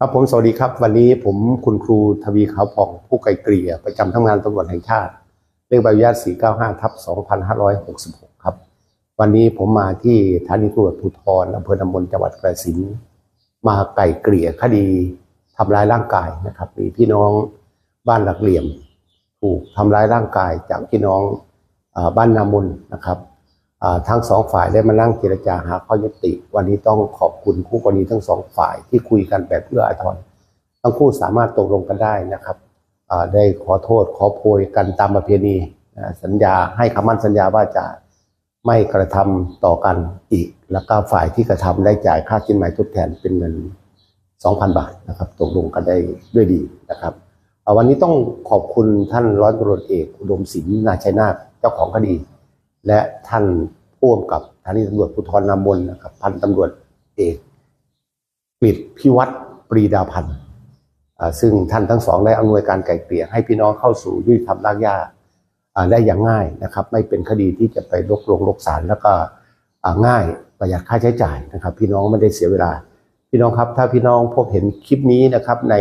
ครับผมสวัสดีครับ วันนี้ผมคุณครูทวีขาวผ่องผู้ไกลเกลี่ยประจำทำงานตำรวจแห่งชาติ เลขใบอนุญาต 495ทับ2566 ครับ วันนี้ผมมาที่สถานีตำรวจภูธรอำเภอนำมนจังหวัดกระสินมาไกลเกลี่ยคดีทำร้ายร่างกายนะครับ มีพี่น้องบ้านหลักเหลี่ยม ถูกทำร้ายร่างกายจากพี่น้องอบ้านนามนนะครับ ทั้งสองฝ่ายได้มานั่งเจรจาหาข้อยุติ วันนี้ต้องขอบคุณคู่กรณีทั้งสองฝ่ายที่คุยกันแบบเอื้ออาทรทั้งคู่สามารถตกลงกันได้นะครับได้ขอโทษขอโพยกันตามประเพณีสัญญาให้คำมั่นสัญญาว่าจะไม่กระทำต่อกันอีก แล้วก็ฝ่ายที่กระทำได้จ่ายค่าสินไหมทดแทนเป็นเงิน 2,000 บาทนะครับตกลงกันได้ด้วยดีนะครับเอ่อวันนี้ต้องขอบคุณท่านร้อยตำรวจเอกอุดมศิลป์นาชัยนาทเจ้าของคดี และท่านผู้กำกับสถานีตำรวจภูธรนามนนะครับพันตำรวจเอกกฤษพิวัตรปรีดาพันธ์ซึ่งท่านทั้งสองได้อำนวยการไกล่เกลี่ยให้พี่น้องเข้าสู่ยุติธรรมรากหญ้าได้อย่างง่ายนะครับ ไม่เป็นคดีที่จะไปลกลงลกศาลแล้วก็ง่ายประหยัดค่าใช้จ่ายนะครับ พี่น้องไม่ได้เสียเวลา พี่น้องครับถ้าพี่น้องพบเห็นคลิปนี้นะครับใน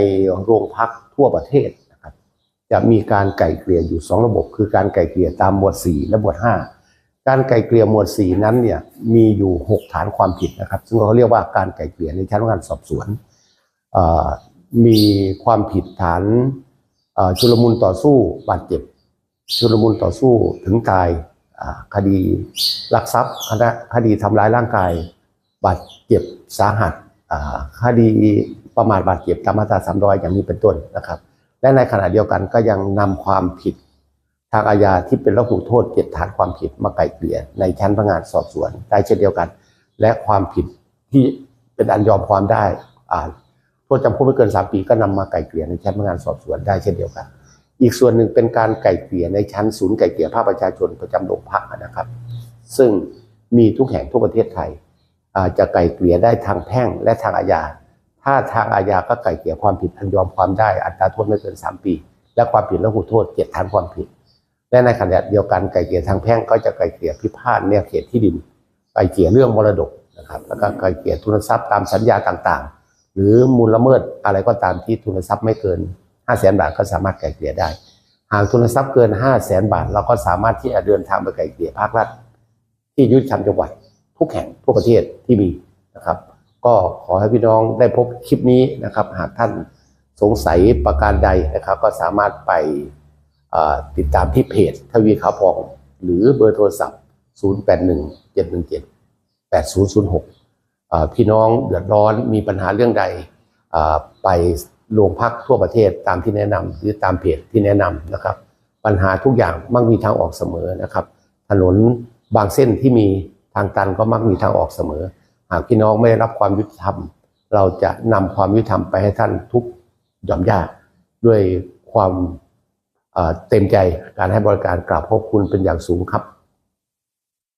โรงพักทั่วประเทศนะครับ จะมีการไก่เกลี่ยอยู่ 2 ระบบ คือการไก่เกลี่ยตามหมวด 4 และหมวด 5 การไก่เกลี่ยหมวด4นั้นเนี่ยมีอยู่ 6 ฐานความผิดนะครับ ซึ่งเขาเรียกว่าการไก่เกลี่ยในชั้นพนักงานสอบสวนมีความผิดฐานชุลมุนต่อสู้บาดเจ็บ ชุลมุนต่อสู้ถึงตายคดีลักทรัพย์คณะคดีทำร้ายร่างกาย บาดเจ็บสาหัสคดีประมาทบาดเจ็บตามมาตรา300 อย่างนี้เป็นต้นนะครับ และในขณะเดียวกันก็ยังนำความผิดางอาญาที่เป็นระหูโทษเจ็ดฐานความผิดมาไกล่เกลี่ยในชั้นพนักงานสอบสวนได้เช่นเดียวกัน และความผิดที่เป็นอันยอมความได้อ่าโทษจำคุกไม่เกิน3ปีก็นำมาไกล่เกลี่ยในชั้นพนักงานสอบสวนได้เช่นเดียวกัน อีกส่วนหนึ่งเป็นการไกล่เกลี่ยในชั้นศูนย์ไกล่เกลี่ยภาคประชาชนประจำโรงพักนะครับ ซึ่งมีทุกแห่งทั่วประเทศไทยอาจะไกล่เกลี่ยได้ทางแพ่งและทางอาญา ถ้าทางอาญาก็ไกล่เกลี่ยความผิดอันยอมความได้อัตราโทษไม่เกิน 3 ปี และความผิดและหูโทษเจ็ดฐานความผิด และในขณะเดียวกันไก่เกลี่ยทางแพ่งก็จะไก่เกลี่ยพิพาทเนี่ยเขตที่ดินไก่เกลี่ยเรื่องมรดกนะครับแล้วก็ไก่เกลี่ยทุนทรัพย์ตามสัญญาต่างๆ หรือมูลละเมิดอะไรก็ตามที่ทุนทรัพย์ไม่เกิน5 0 0แสนบาทก็สามารถไก่เกลี่ยได้ หากทุนทรัพย์เกิน 5 0 0แสนบาท เราก็สามารถที่จะเดินทางไปไก่เกลี่ยภาครัฐ ที่ยุติธรรมจังหวัด ทุกแห่งทั่วประเทศที่มีนะครับ ก็ขอให้พี่น้องได้พบคลิปนี้นะครับ หากท่านสงสัยประการใดนะครับ ก็สามารถไป ติดตามที่เพจทวีขาวพอง หรือเบอร์โทรศัพท์ 081 717 8006 พี่น้องเดือดร้อนมีปัญหาเรื่องใดไปโรงพักทั่วประเทศตามที่แนะนำหรือตามเพจที่แนะนำนะครับ ปัญหาทุกอย่างมักมีทางออกเสมอนะครับ ถนนบางเส้นที่มีทางตันก็มักมีทางออกเสมอ หากพี่น้องไม่ได้รับความยุติธรรม เราจะนำความยุติธรรมไปให้ท่านทุกหย่อมย่าด้วยความ เต็มใจการให้บริการกราบขอบคุณเป็นอย่างสูงครับ